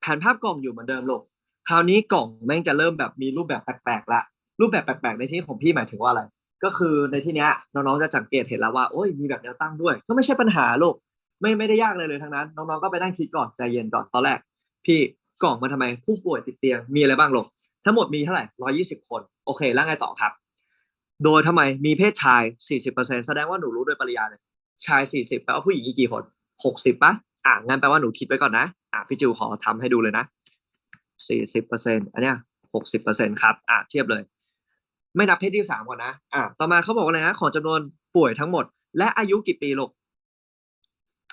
แผนภาพกล่องอยู่เหมือนเดิมลูกคราวนี้กล่องแม่งจะเริ่มแบบมีรูปแบบแปลกๆละรูปแบบแปลกๆในที่ของพี่หมายถึงว่าอะไร ก็คือในที่เนี้ยน้องๆจะสังเกตเห็นแล้วว่าโอ้ยมีแบบแนวตั้งด้วย ก็ไม่ใช่ปัญหาลูกไม่ไม่ได้ยากเลยเลยทั้งนั้น น้องๆก็ไปนั่งคิดก่อนใจเย็นก่อนตอนแรก พี่กล่องมาทำไมผู้ป่วยติดเตียงมีอะไรบ้างลูกทั้งหมดมีเท่าไหร่ร้อยี่สิบคน โอเค แล้วไงต่อครับ โดยทำไมมีเพศชายสี่สิบเปอร์เซ็นแสดงว่าหนูรู้โดยปริยายเลยชายสี่สิบแปลว่าผู้หญิงอีกกี่คนหกสิบปะอะงั้นแปลว่าหนูคิดไว้ก่อนนะ อะพี่จิวขอทำให้ดูเลยนะสี่สิบเปอร์เซ็นอันเนี้ยหกสิบเปอร์เซ็นครับอะเทียบเลย ไม่นับเพศที่สามก่อนนะอะต่อมาเขาบอกว่าอะไรนะขอจำนวนป่วยทั้งหมด และอายุกี่ปีลูก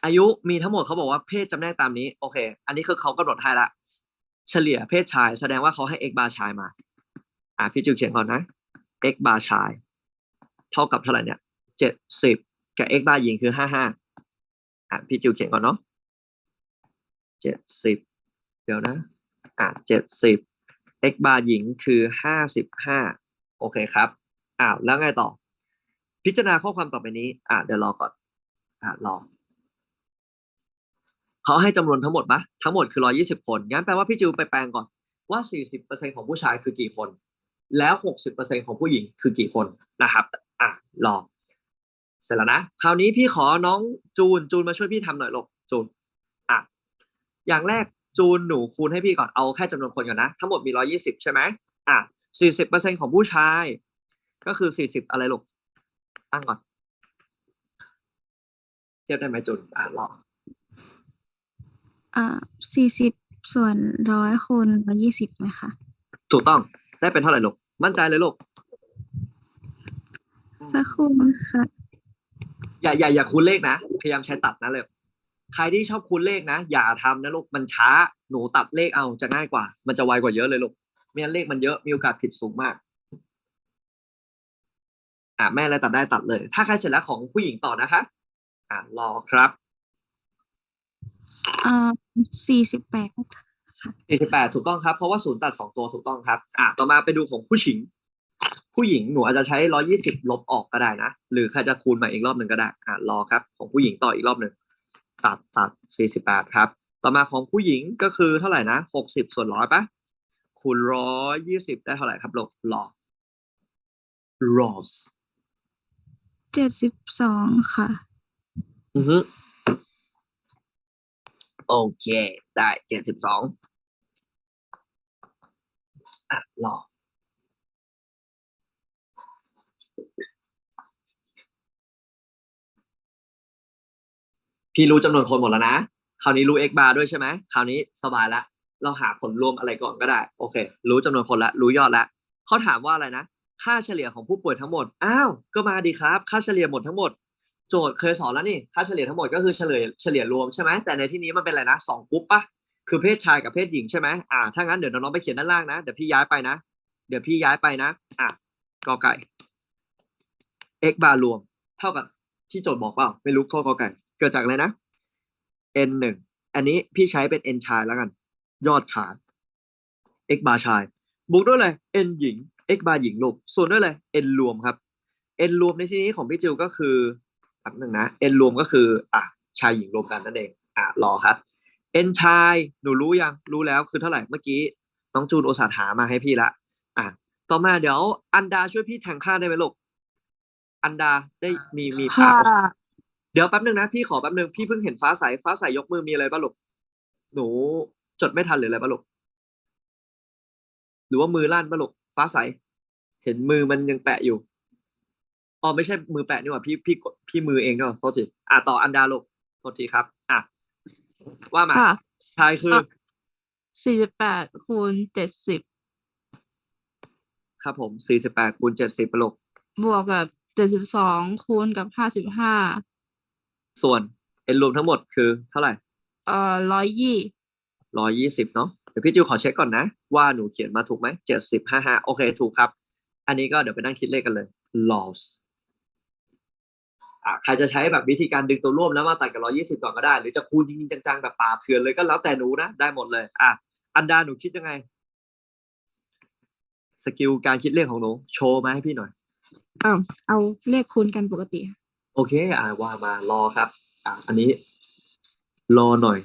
อายุมีทั้งหมดเขาบอกว่าเพศจำแนกตามนี้โอเค อันนี้คือเขากำหนดให้ละ เฉลี่ยเพศชายแสดงว่าเขาให้ x บาร์ชายมา อะพี่จิวเขียนก่อนนะ x บาร์ชาย เท่ากับเท่าไหร่เนี่ยเจ็ดสิบกับ x บาร์หญิงคือห้าห้าอะพี่จิวเขียนก่อนเนาะ จ็ดสิบเดี๋ยวนะอะเจ็ดสิบ x บาร์หญิงคือห้าสิบห้าโอเคครับอ้าวแล้วไงต่อ พิจารณาข้อความต่อไปนี้ อะเดี๋ยวรอก่อนอะรอเขาให้จำนวนทั้งหมดปะทั้งหมดคือร้อยี่สิบคนงั้นแปลว่าพี่จิวไปแปลงก่อนว่าสี่สิบเปอร์เซ็นของผู้ชายคือกี่คน แล้วหกสิบเปอร์เซ็นของผู้หญิงคือกี่คนนะครับ อะรอเสร็จแล้วนะ คราวนี้พี่ขอน้องจูนจูนมาช่วยพี่ทำหน่อยลูกจูน อย่างแรกจูนหนูคูณให้พี่ก่อนเอาแค่จำนวนคนก่อนนะ ทั้งหมดมีร้อยี่สิบใช่ไหมอะสี่สิบเปอร์เซ็นของผู้ชาย ก็คือสี่สิบอะไรลูกตั้งก่อน เทียบได้ไหมจูนอะรออ่าสี่สิบส่วนร้อยคูณร้อยยี่สิบไหมคะถูกต้องได้เป็นเท่าไหร่ลูกมั่นใจเลยลูกสักครู่ค่ะอย่าอย่าอย่าคูณเลขนะ พยายามใช้ตัดนะเลย ใครที่ชอบคูณเลขนะ อย่าทำนะลูกมันช้าหนูตัดเลขเอาจะง่ายกว่า มันจะไวกว่าเยอะเลยลูกไม่งั้นเลขมันเยอะมีโอกาสผิดสูงมากอ่าแม่อะไรตัดได้ตัดเลย ถ้าใครเสร็จแล้วของผู้หญิงต่อนะคะ อ่ารอครับอ่าสี่สิบแปดค่ะ48ถูกต้องครับ เพราะว่าศูนย์ตัดสองตัวถูกต้องครับ อ่าต่อมาไปดูของผู้หญิง ผู้หญิงหนูอาจจะใช้120ลบออกก็ได้นะ หรือใครจะคูณมาอีกรอบหนึ่งก็ได้ อ่ารอครับ ของผู้หญิงต่ออีกรอบหนึ่ง ตัดตัด48ครับ ต่อมาของผู้หญิงก็คือเท่าไหร่นะ60ส่วนร้อยปะคูณ120ได้เท่าไหร่ครับลูกรอ rose เจ็ดสิบสองค่ะอือฮึโอเค ได้เจ็ดสิบสองอะรอ พี่รู้จำนวนคนหมดแล้วนะ คราวนี้รู้ x bar ด้วยใช่ไหมคราวนี้สบายละ เราหาผลรวมอะไรก่อนก็ได้ โอเค รู้จำนวนคนละ รู้ยอดละเขาถามว่าอะไรนะ ค่าเฉลี่ยของผู้ป่วยทั้งหมด อ้าว ก็มาดีครับ ค่าเฉลี่ยหมดทั้งหมด โจทย์เคยสอนแล้วนี่ ค่าเฉลี่ยทั้งหมดก็คือเฉลี่ยเฉลี่ยรวมใช่ไหมแต่ในที่นี้มันเป็นอะไรนะสองกรุ๊ปปะคือเพศชายกับเพศหญิงใช่ไหมอ่า ถ้างั้นเดี๋ยวน้องๆไปเขียนด้านล่างนะ เดี๋ยวพี่ย้ายไปนะ เดี๋ยวพี่ย้ายไปนะ อะกอไก่ x bar รวม เท่ากับที่โจทย์บอกเปล่า ไม่รู้ข้อกอไก่ เกิดจากอะไรนะ n หนึ่งอันนี้พี่ใช้เป็น n ชายแล้วกัน ยอดชาย x bar ชาย บวกด้วยเลย n หญิง x bar หญิงลูกส่วนด้วยเลย n รวมครับ n รวมในที่นี้ของพี่จิวก็คือแป๊บหนึ่งนะ n รวมก็คืออะชายหญิงรวมกันนั่นเองอะรอครับ n ชายหนูรู้ยังรู้แล้วคือเท่าไหร่เมื่อกี้น้องจูนโอตสาห์หามาให้พี่ละอะต่อมาเดี๋ยว อันดาช่วยพี่แทงค่าได้ไหมลูกอันดาได้มีมีภาพเดี๋ยวแป๊บนึงนะพี่ขอแป๊บนึงพี่เพิ่งเห็นฟ้าใสฟ้าใสยกมือมีอะไรบ้างลูกหนูจดไม่ทันหรืออะไรบ้างลูกหรือว่ามือลั่นบ้างลูกฟ้าใส เห็นมือมันยังแปะอยู่อ๋อไม่ใช่มือแปะนี่หว่าพี่พี่กดพี่มือเองเนาะโทษทีอะต่ออันดาลูกโทษทีครับ อะว่ามาค่ะชายคือสี่สิบแปดคูณเจ็ดสิบครับผมสี่สิบแปดคูณเจ็ดสิบลูกบวกกับเจ็ดสิบสองคูณกับห้าสิบห้า ส่วนเอ็นรวมทั้งหมดคือเท่าไหร่เอ่อร้อยยี่ร้อยยี่สิบเนาะเดี๋ยวพี่จิวขอเช็คก่อนนะ ว่าหนูเขียนมาถูกไหมเจ็ดสิบห้าห้าโอเคถูกครับ อันนี้ก็เดี๋ยวไปนั่งคิดเลขกันเลย loss อะใครจะใช้แบบวิธีการดึงตัวร่วมแล้วมาตัดกับร้อยี่สิบก่อนก็ได้ หรือจะคูณจริงๆจังๆแบบป่าเถื่อนเลยก็แล้วแต่หนูนะได้หมดเลย อะอันดาหนูคิดยังไง สกิลการคิดเลขของหนู โชว์มาให้พี่หน่อยอ้าวเอาเลขคูณกันปกติ โอเค อ่าว่ามารอครับ อ่า อันนี้ รอหน่อย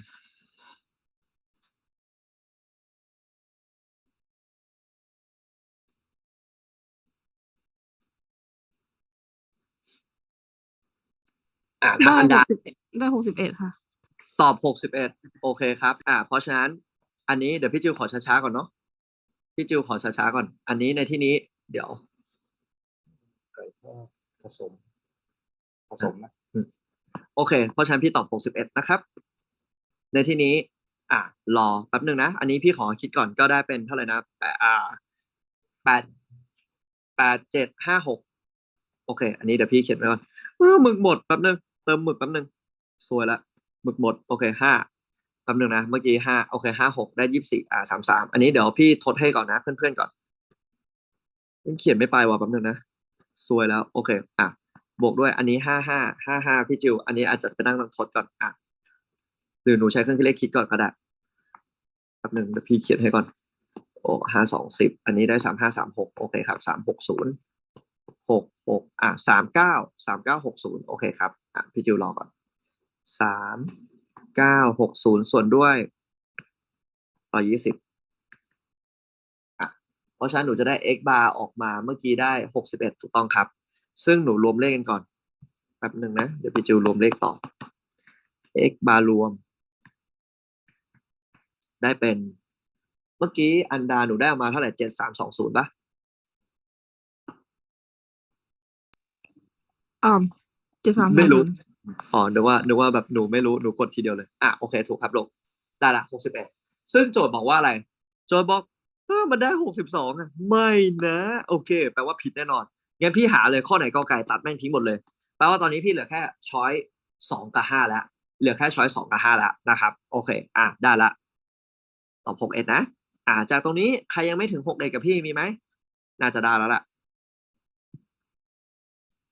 อ่าได้หกสิบเอ็ดได้หกสิบเอ็ดค่ะ ตอบหกสิบเอ็ดโอเคครับ อ่า เพราะฉะนั้น อันนี้เดี๋ยวพี่จิวขอช้าๆก่อนเนาะพี่จิวขอช้าๆก่อน อันนี้ในที่นี้ เดี๋ยวไก่ทอดผสม ผสมนะอืมโอเค เพราะฉะนั้นพี่ตอบหกสิบเอ็ดนะครับ ในที่นี้ อ่ารอแป๊บหนึ่งนะ อันนี้พี่ขอคิดก่อนก็ได้เป็นเท่าไหร่นะแปดอ่าแปดแปดเจ็ดห้าหกโอเค อันนี้เดี๋ยวพี่เขียนไว้ก่อนเออหมึกหมดแป๊บหนึ่งเติมหมึกแป๊บหนึ่งสวยละหมึกหมด โอเคห้าแป๊บหนึ่งนะ เมื่อกี้ห้าโอเคห้าหกได้ยี่สิบสี่อ่าสามสามอันนี้เดี๋ยวพี่ทดให้ก่อนนะ เพื่อนๆก่อนมันเขียนไม่ไปว่ะแป๊บหนึ่งนะสวยแล้ว โอเค อะ บวกด้วยอันนี้ห้าห้าห้าห้าพี่จิว อันนี้อาจจะไปนั่งลองทดก่อนอะหรือหนูใช้เครื่องคิดเลขคิดก่อนก็ได้แป๊บหนึ่งเดี๋ยวพี่เขียนให้ก่อน โอ้ห้าสองสิบอันนี้ได้สามห้าสามหกโอเคครับสามหกศูนย์หกหกอะสามเก้าสามเก้าหกศูนย์โอเคครับอะพี่จิวรอก่อนสามเก้าหกศูนย์ส่วนด้วยร้อยยี่สิบอะเพราะฉะนั้นหนูจะได้ x bar ออกมาเมื่อกี้ได้หกสิบเอ็ดถูกต้องครับ ซึ่งหนูรวมเลขกันก่อนแป๊บหนึ่งนะ เดี๋ยวพี่จิวรวมเลขต่อ x bar รวม ได้เป็น เมื่อกี้อันดาหนูได้ออกมาเท่าไหร่เจ็ดสามสองศูนย์ป่ะอ่าเจ็ดสามไม่รู้อ๋อนึกว่านึกว่าแบบหนูไม่รู้หนูกดทีเดียวเลยอะโอเค ถูกครับลงได้ละหกสิบเอ็ดซึ่งโจทย์บอกว่าอะไร โจทย์บอกเออมันได้หกสิบสองอะไม่นะ โอเค แปลว่าผิดแน่นอน งั้นพี่หาเลยข้อไหนกอไก่ตัดแม่งทิ้งหมดเลยแปลว่าตอนนี้พี่เหลือแค่ช้อยสองกับห้าแล้วเหลือแค่ช้อยสองกับห้าแล้วนะครับ โอเค อะได้ละตอบหกเอ็ดนะอ่าจากตรงนี้ใครยังไม่ถึงหกเอ็ดกับพี่มีไหมน่าจะได้แล้วล่ะ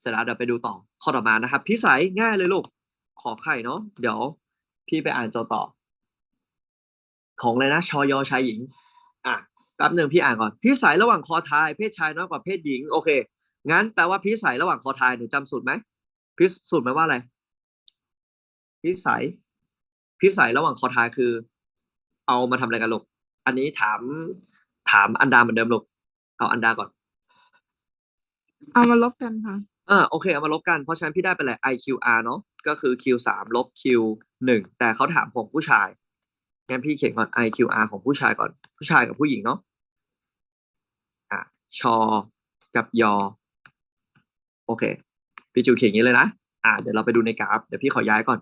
เสร็จแล้วเดี๋ยวไปดูต่อข้อต่อมานะครับพิสัยง่ายเลยลูก ขอไข่เนาะเดี๋ยว พี่ไปอ่านโจทย์ต่อ ของเลยนะชอยชายหญิง อะแป๊บหนึ่งพี่อ่านก่อนพิสัยระหว่างคอทายเพศชายน้อยกว่าเพศหญิง โอเค งั้นแปลว่าพิสัยระหว่างคอทายหนูจำสูตรไหมพิสูตรไหมว่าอะไร พิสัย พิสัยระหว่างคอทายคือ เอามาทำอะไรกันลูกอันนี้ถามถามอันดาเหมือนเดิมลูกเอาอันดาก่อน เอามาลบกันค่ะเออโอเคเอามาลบกันเพราะฉะนั้นพี่ได้ไปเลย IQR เนาะก็คือ Q สามลบ Q หนึ่งแต่เขาถามของผู้ชายงั้นพี่เขียนก่อน IQR ของผู้ชายก่อน ผู้ชายกับผู้หญิงเนาะอะชอกับยอ โอเค พี่จูเขียนอย่างนี้เลยนะ อะเดี๋ยวเราไปดูในกราฟ เดี๋ยวพี่ขอย้ายก่อน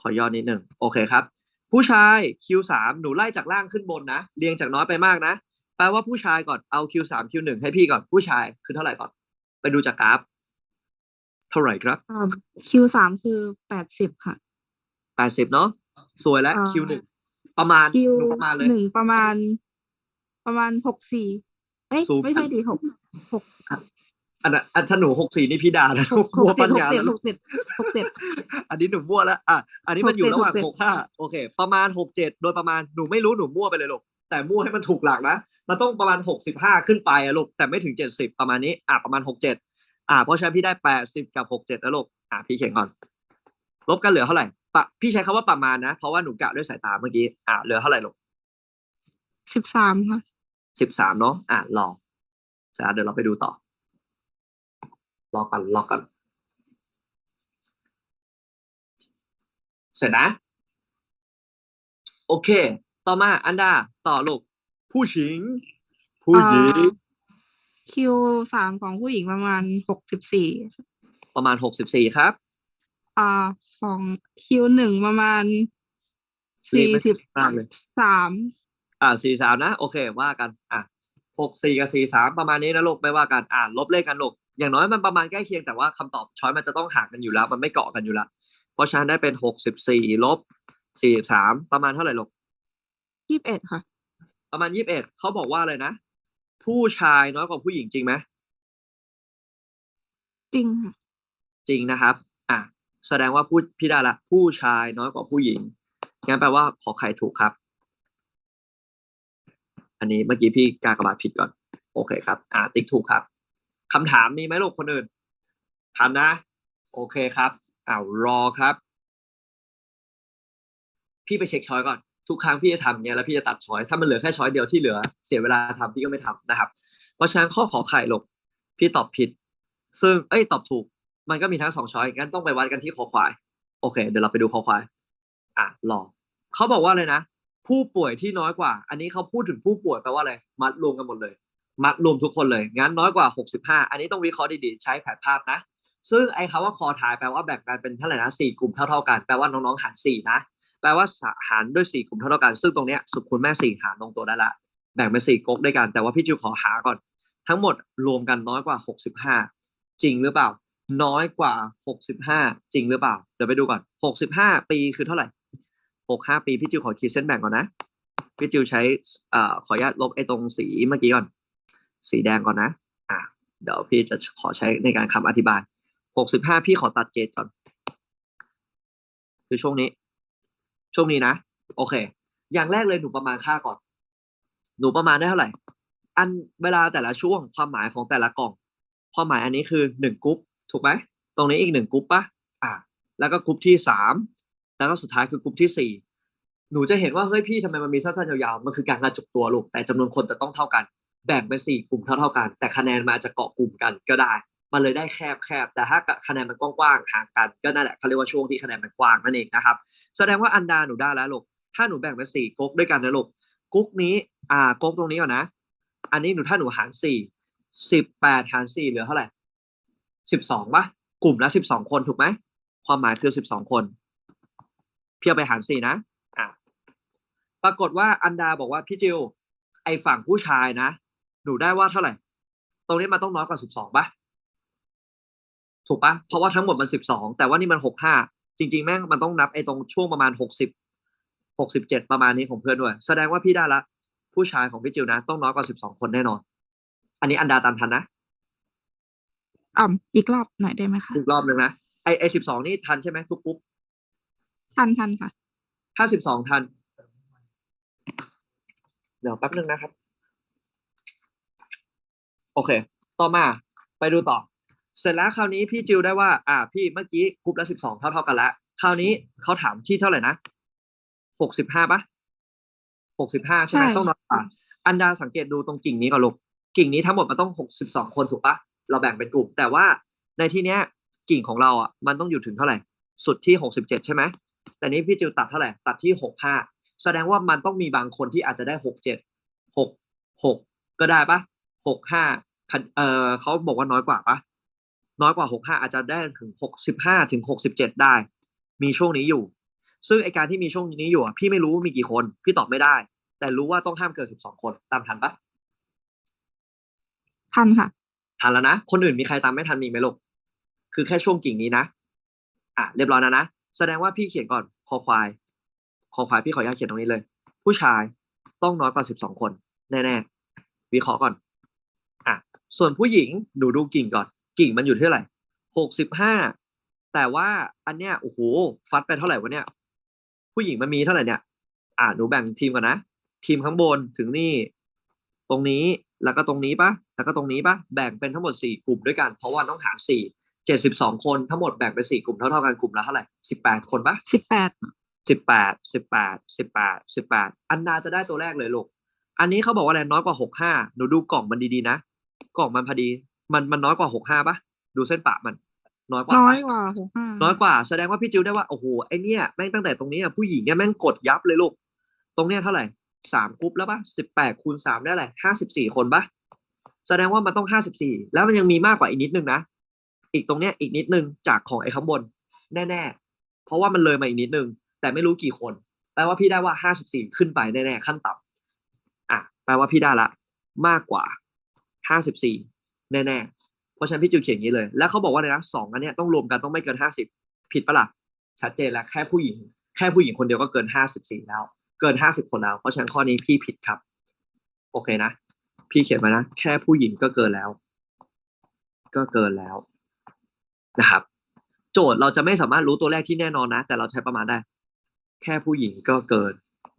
ขอย่อนิดหนึ่ง โอเคครับ ผู้ชาย Q สามหนูไล่จากล่างขึ้นบนนะ เรียงจากน้อยไปมากนะ แปลว่าผู้ชายก่อน เอา Q สาม Q หนึ่งให้พี่ก่อน ผู้ชายคือเท่าไหร่ก่อน ไปดูจากกราฟ เท่าไหร่ครับอ่าคิวสามคือแปดสิบค่ะ แปดสิบเนาะ สวยแล้วอ่า Q หนึ่งประมาณคิวหนูประมาณเลย หนึ่งประมาณ ประมาณหกสี่ เอ้ยซูมไม่ใช่ดีหกหกอันนั้นอันถ้าหนูหกสี่นี่พี่ด่านะหกหมั่กวเจ็ปัดญหกญาเจ็ดแล้วหกเจ็ดหกเจ็ด อันนี้หนูมั่วแล้วอะอันนี้มันอยู่67ระหว่าง67 หกห้าโอเค ประมาณหกเจ็ดโดยประมาณหนูไม่รู้หนูมั่วไปเลยลูกแต่มั่วให้มันถูกหลักนะมันต้องประมาณหกสิบห้าขึ้นไปอะลูกแต่ไม่ถึงเจ็ดสิบประมาณนี้อะประมาณหกเจ็ดอะเพราะฉะนั้นพี่ได้แปดสิบกับหกเจ็ดแล้วลูกอะพี่เขียนก่อน ลบกันเหลือเท่าไหร่ปะพี่ใช้คำว่าประมาณนะ เพราะว่าหนูกะด้วยสายตาเมื่อกี้อะเหลือเท่าไหร่ลูกสิบสามค่ะ สิบสามเนาะอะรอเสร็จแล้วเดี๋ยวเราไปดูต่อรอกันรอกันเสร็จนะ โอเค ต่อมาอันดา ต่อลูกผู้หญิง ผู้หญิง คิวสามของผู้หญิงประมาณหกสิบสี่ประมาณหกสิบสี่ครับ อ่า ของคิวหนึ่งประมาณเลขสี่ไม่สิบมากเลยสาม อ่าสี่สามนะโอเคว่ากันอะหกสี่กับสี่สามประมาณนี้นะลูกไม่ว่ากันอ่าลบเลขกันลูกอย่างน้อยมันประมาณใกล้เคียงแต่ว่าคำตอบช้อยมันจะต้องห่างกันอยู่แล้ว มันไม่เกาะกันอยู่แล้วเพราะฉะนั้นได้เป็นหกสิบสี่ลบสี่สามประมาณเท่าไหร่ลูกยี่สิบเอ็ดค่ะ ประมาณยี่สิบเอ็ดเขาบอกว่าอะไรนะ ผู้ชายน้อยกว่าผู้หญิงจริงไหมจริงค่ะจริงนะครับ อะแสดงว่าผู้พี่ได้ละผู้ชายน้อยกว่าผู้หญิงงั้นแปลว่าขอไข่ถูกครับ อันนี้เมื่อกี้พี่กากบาทผิดก่อน โอเคครับ อ่า ติ๊กถูกครับคำถามมีไหมลูกคนอื่นถามนะ โอเคครับอ้าวรอครับ พี่ไปเช็คช้อยก่อนทุกครั้งพี่จะทำเงี้ยแล้วพี่จะตัดช้อยถ้ามันเหลือแค่ช้อยเดียวที่เหลือ เสียเวลาทำพี่ก็ไม่ทำนะครับ เพราะฉะนั้นข้อขอไข่ลูกพี่ตอบผิด ซึ่งเอ้ยตอบถูก มันก็มีทั้งสองช้อยงั้นต้องไปวัดกันที่คอควาย โอเค เดี๋ยวเราไปดูคอควาย อะรอเขาบอกว่าเลยนะ ผู้ป่วยที่น้อยกว่า อันนี้เขาพูดถึงผู้ป่วยแปลว่าอะไร มัดรวมกันหมดเลย มัดรวมทุกคนเลย งั้นน้อยกว่า 65 อันนี้ต้องวิเคราะห์ดีๆ ใช้แผนภาพนะ ซึ่งไอ้คำว่าคอทายแปลว่าแบ่งกันเป็นเท่าไหร่นะสี่กลุ่มเท่าๆกัน แปลว่าน้องๆหารสี่นะ แปลว่าหารด้วยสี่กลุ่มเท่าๆกัน ซึ่งตรงเนี้ยสุขคุณแม่สี่หารลงตัวได้ละ แบ่งเป็นสี่ก๊กด้วยกัน แต่ว่าพี่จิวขอหาก่อน ทั้งหมดรวมกันน้อยกว่า 65 จริงหรือเปล่า น้อยกว่า 65 จริงหรือเปล่า เดี๋ยวไปดูก่อน 65 ปีคือเท่าไหร่ 65ปีพี่จิวขอขีดเส้นแบ่งก่อนนะ พี่จิวใช้อ่าขออนุญาตลบไอ้ตรงสีเมื่อกี้ก่อน สีแดงก่อนนะอะเดี๋ยวพี่จะขอใช้ในการคำอธิบาย65พี่ขอตัดเกตก่อน คือช่วงนี้ ช่วงนี้นะ โอเค อย่างแรกเลยหนูประมาณค่าก่อน หนูประมาณได้เท่าไหร่ อันเวลาแต่ละช่วงความหมายของแต่ละกล่อง ความหมายอันนี้คือหนึ่งกรุ๊ปถูกไหมตรงนี้อีกหนึ่งกรุ๊ปปะอะแล้วก็กรุ๊ปที่สาม แล้วก็สุดท้ายคือกรุ๊ปที่สี่หนูจะเห็นว่าเฮ้ยพี่ทำไมมันมีสั้นๆยาวๆมันคือการกระจุกตัวลูกแต่จำนวนคนจะต้องเท่ากัน แบ่งเป็นสี่กลุ่มเท่าๆกัน แต่คะแนนมาจะเกาะกลุ่มกันก็ได้ มันเลยได้แคบแคบๆแต่ถ้าคะแนนมันกว้างๆห่างกันก็นั่นแหละเขาเรียกว่าช่วงที่คะแนนมันกว้างนั่นเองนะครับ แสดงว่าอันดาหนูได้แล้วลูกถ้าหนูแบ่งเป็นสี่ก๊กด้วยกันนะลูกก๊กนี้อ่าก๊กตรงนี้ก่อนนะ อันนี้หนูถ้าหนูหารสี่สิบแปดหารสี่เหลือเท่าไหร่สิบสองปะกลุ่มละสิบสองคนถูกไหมความหมายคือสิบสองคน เพียงไปหารสี่นะอ่าปรากฏว่าอันดาบอกว่าพี่จิวไอฝั่งผู้ชายนะหนูได้ว่าเท่าไหร่ ตรงนี้มันต้องน้อยกว่าสิบสองปะถูกปะเพราะว่าทั้งหมดมันสิบสองแต่ว่านี่มันหกห้าจริง ๆ แม่งมันต้องนับไอ้ตรงช่วงประมาณหกสิบหกสิบเจ็ดประมาณนี้ของเพื่อนด้วย แสดงว่าพี่ได้ละ ผู้ชายของพี่จิวนะ ต้องน้อยกว่าสิบสองคนแน่นอน อันนี้อันดาตามทันนะอ่ำอีกรอบหน่อยได้ไหมคะอีกรอบหนึ่งนะไอไอสิบสองนี่ทันใช่ไหมทุกปุ๊บ ทันทันค่ะถ้าสิบสองทัน เดี๋ยวแป๊บนึงนะครับ โอเค ต่อมาไปดูต่อ เสร็จแล้วคราวนี้พี่จิวได้ว่า อ่า พี่เมื่อกี้กรุ๊ปละสิบสองเท่าเท่ากันแล้วคราวนี้เขาถามที่เท่าไหร่นะหกสิบห้าปะหกสิบห้าใช่ไหมใช่ต้องน้อยกว่าอันดาสังเกตดูตรงกิ่งนี้ก่อนลูกกิ่งนี้ทั้งหมดมันต้องหกสิบสองคนถูกปะเราแบ่งเป็นกลุ่ม แต่ว่าในที่เนี้ยกิ่งของเราอะมันต้องอยู่ถึงเท่าไหร่ สุดที่หกสิบเจ็ดใช่ไหม แต่นี้พี่จิวตัดเท่าไหร่ตัดที่หกห้าแสดงว่ามันต้องมีบางคนที่อาจจะได้หกเจ็ดหกหกก็ได้ปะหกห้าเออเขาบอกว่าน้อยกว่าปะน้อยกว่าหกห้าอาจจะได้ถึงหกสิบห้าถึงหกสิบเจ็ดได้ มีช่วงนี้อยู่ ซึ่งไอการที่มีช่วงนี้อยู่อะพี่ไม่รู้ว่ามีกี่คนพี่ตอบไม่ได้ แต่รู้ว่าต้องห้ามเกินสิบสองคนตามทันปะทันค่ะทันแล้วนะ คนอื่นมีใครตามไม่ทันมีไหมลูกคือแค่ช่วงกิ่งนี้นะ อะเรียบร้อยแล้วนะ แสดงว่าพี่เขียนก่อนคอควายคอควายพี่ขออนุญาตเขียนตรงนี้เลย ผู้ชายต้องน้อยกว่าสิบสองคน แน่ๆวิเคราะห์ก่อนอะส่วนผู้หญิงหนูดูกิ่งก่อน กิ่งมันอยู่ที่เท่าไหร่หกสิบห้าแต่ว่าอันเนี้ยโอ้โหฟัดไปเท่าไหร่วะเนี่ย ผู้หญิงมันมีเท่าไหร่เนี่ย อะหนูแบ่งทีมก่อนนะทีมข้างบนถึงนี่ ตรงนี้แล้วก็ตรงนี้ปะแล้วก็ตรงนี้ปะแบ่งเป็นทั้งหมดสี่กลุ่มด้วยกัน เพราะว่าต้องหารสี่ เจ็ดสิบสองคนทั้งหมดแบ่งเป็นสี่กลุ่มเท่าๆกันกลุ่มละเท่าไหร่สิบแปดคนปะสิบแปดสิบแปดสิบแปดสิบแปดสิบแปดอันนาจะได้ตัวแรกเลยลูกอันนี้เขาบอกว่าอะไรน้อยกว่าหกห้าหนูดูกล่องมันดีๆนะกล่องมันพอดี มันมันน้อยกว่าหกห้าปะดูเส้นปะมัน น้อยกว่าน้ปะอยกว่าหกห้าน้อยกว่า แสดงว่าพี่จิวได้ว่าโอ้โหไอเนี้ยแม่งตั้งแต่ตรงนี้อะผู้หญิงเนี่ยแม่งกดยับเลยลูกตรงเนี้ยเท่าไหร่สามกรุ๊ปแล้วปะสิบแปดคูณสามได้อะไรห้าสิบสี่คนปะแสดงว่ามันต้องห้าสิบสี่แล้วมันยังมีมากกว่าอีกนิดนึงนะ อีกตรงเนี้ยอีกนิดนึงจากของไอ้ข้างบน แน่ๆ เพราะว่ามันเลยมาอีกนิดนึง แต่ไม่รู้กี่คน แปลว่าพี่ได้ว่าห้าสิบสี่ขึ้นไปแน่ๆขั้นต่ำอะแปลว่าพี่ได้ละ มากกว่าห้าสิบสี่แน่ๆ เพราะฉะนั้นพี่จิวเขียนอย่างนี้เลย แล้วเขาบอกว่าอะไรนะสองอันเนี้ยต้องรวมกันต้องไม่เกินห้าสิบผิดปะล่ะชัดเจนแล้วแค่ผู้หญิง แค่ผู้หญิงคนเดียวก็เกินห้าสิบสี่แล้ว เกินห้าสิบคนแล้ว เพราะฉะนั้นข้อนี้พี่ผิดครับ โอเคนะ พี่เขียนมานะ แค่ผู้หญิงก็เกินแล้ว ก็เกินแล้ว นะครับ โจทย์เราจะไม่สามารถรู้ตัวแรกที่แน่นอนนะ แต่เราใช้ประมาณได้ แค่ผู้หญิงก็เกิน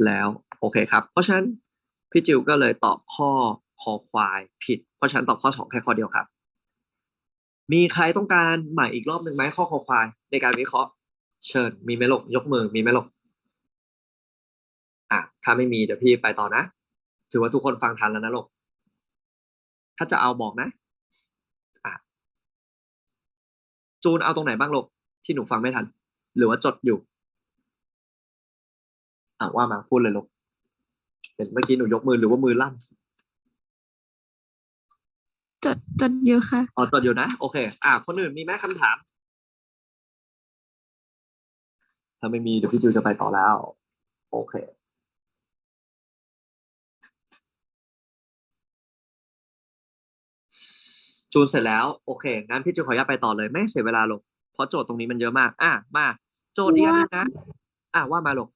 แล้วโอเคครับ เพราะฉะนั้นพี่จิวก็เลยตอบข้อคอควายผิด เพราะฉะนั้นตอบข้อสองแค่ข้อเดียวครับ มีใครต้องการใหม่อีกรอบหนึ่งไหมข้อคอควาย ในการวิเคราะห์ เชิญ มีไหมลกยกมือมีไหมลกอะถ้าไม่มีเดี๋ยวพี่ไปต่อนะ ถือว่าทุกคนฟังทันแล้วนะลกถ้าจะเอาบอกนะ จูนเอาตรงไหนบ้างลูกที่หนูฟังไม่ทัน หรือว่าจดอยู่อ่าว่ามาพูดเลยลูกเห็นเมื่อกี้หนูยกมือหรือว่ามือลั่นจดจดอยู่ค่ะอ๋อจดอยู่นะ โอเค อ่าคนอื่นมีไหมคำถาม ถ้าไม่มีเดี๋ยวพี่จูจะไปต่อแล้ว โอเค จูนเสร็จแล้วโอเคงั้นพี่จูขออนุญาตไปต่อเลยไม่เสียเวลาหรอกเพราะโจทย์ตรงนี้มันเยอะมาก อะมา โจทย์อีกอันหนึงนะ อะว่ามาหรอก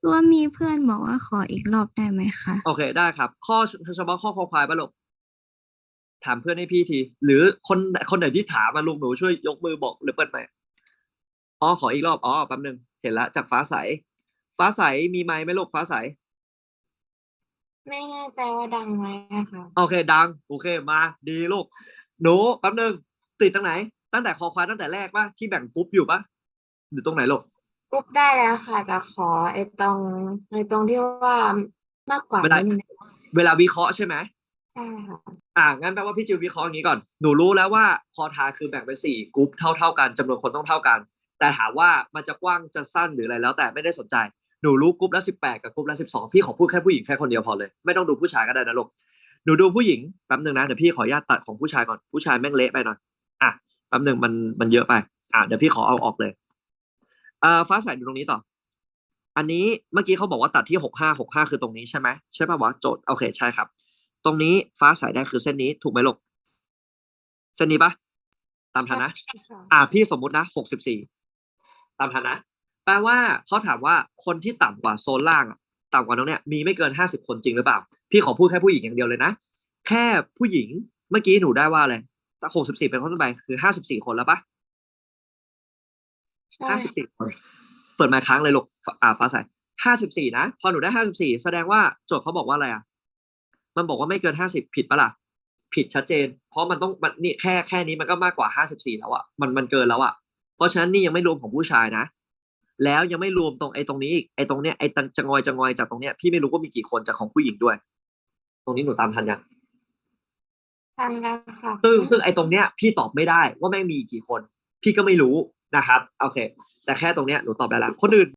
คือว่ามีเพื่อนบอกว่าขออีกรอบได้ไหมคะโอเคได้ครับ ข้อเฉพาะข้อคอควายปะลูกถามเพื่อนให้พี่ที หรือคนคนไหนที่ถามมาลูกหนูช่วยยกมือบอกหรือเปิดไหมค์อ๋อขออีกรอบอ๋อแป๊บนึงเห็นละจากฟ้าใส ฟ้าใสมีไม้ไหมลูกฟ้าใสไม่แน่ใจว่าดังไหมนะคะโอเค ดัง โอเค มา ดีลูก หนูแป๊บนึงติดตรงไหน ตั้งแต่คอควายตั้งแต่แรกปะที่แบ่งกรุ๊ปอยู่ปะหรือตรงไหนลูกกรุ๊ปได้แล้วค่ะ แต่ขอไอ้ตรงไอ้ตรงที่ว่ามากกว่าเวลานิดนึงเวลาวิเคราะห์ใช่ไหมใช่ค่ะอ่างั้นแปลว่าพี่จิววิเคราะห์อย่างนี้ก่อนหนูรู้แล้วว่าคอทาคือแบ่งเป็นสี่กรุ๊ปเท่าเท่าๆกันจำนวนคนต้องเท่ากัน แต่ถามว่ามันจะกว้างจะสั้นหรืออะไรแล้วแต่ไม่ได้สนใจหนูรู้กรุ๊ปละสิบแปดกับกรุ๊ปละสิบสองพี่ขอพูดแค่ผู้หญิงแค่คนเดียวพอเลย ไม่ต้องดูผู้ชายก็ได้นะลูก หนูดูผู้หญิงแป๊บหนึ่งนะเดี๋ยวพี่ขออนุญาตตัดของผู้ชายก่อนผู้ชายแม่งเละไปหน่อยอะแป๊บหนึ่งมันมันเยอะไป อะเดี๋ยวพี่ขอเอาออกเลยอ่าฟ้าใสดูตรงนี้ต่อ อันนี้เมื่อกี้เขาบอกว่าตัดที่หกห้าหกห้าคือตรงนี้ใช่ไหมใช่ป่ะวะโจทย์โอเคใช่ครับ ตรงนี้ฟ้าใสได้คือเส้นนี้ถูกไหมลูกเส้นนี้ปะตามทันนะใช่ค่ะอ่าพี่สมมุตินะหกสิบสี่ตามทันนะ แปลว่าเขาถามว่าคนที่ต่ำกว่าโซนล่างอะต่ำกว่าน้องเนี่ยมีไม่เกินห้าสิบคนจริงหรือเปล่า พี่ขอพูดแค่ผู้หญิงอย่างเดียวเลยนะ แค่ผู้หญิงเมื่อกี้หนูได้ว่าอะไรแต่หกสิบสี่เป็นคนต้นไปคือห้าสิบสี่คนแล้วปะใช่ห้าสิบสี่คน เปิดมาค้างเลยลูกฟ้าอ่าฟ้าใสห้าสิบสี่นะ พอหนูได้ห้าสิบสี่แสดงว่าโจทย์เขาบอกว่าอะไรอะ มันบอกว่าไม่เกินห้าสิบผิดปะล่ะ ผิดชัดเจน เพราะมันต้องมันนี่แค่แค่นี้มันก็มากกว่าห้าสิบสี่แล้วอะ มันมันเกินแล้วอะ เพราะฉะนั้นนี่ยังไม่รวมของผู้ชายนะ แล้วยังไม่รวมตรงไอ้ตรงนี้อีก ไอ้ตรงเนี้ยไอ้ตังจะงอยจะงอยจากตรงเนี้ยพี่ไม่รู้ว่ามีกี่คนจากของผู้หญิงด้วย ตรงนี้หนูตามทันยังทันแล้วค่ะซึ่งซึ่งไอ้ตรงเนี้ย พี่ตอบไม่ได้ว่าแม่งมีกี่คน พี่ก็ไม่รู้นะครับ โอเค แต่แค่ตรงเนี้ยหนูตอบได้แล้วคนอื่น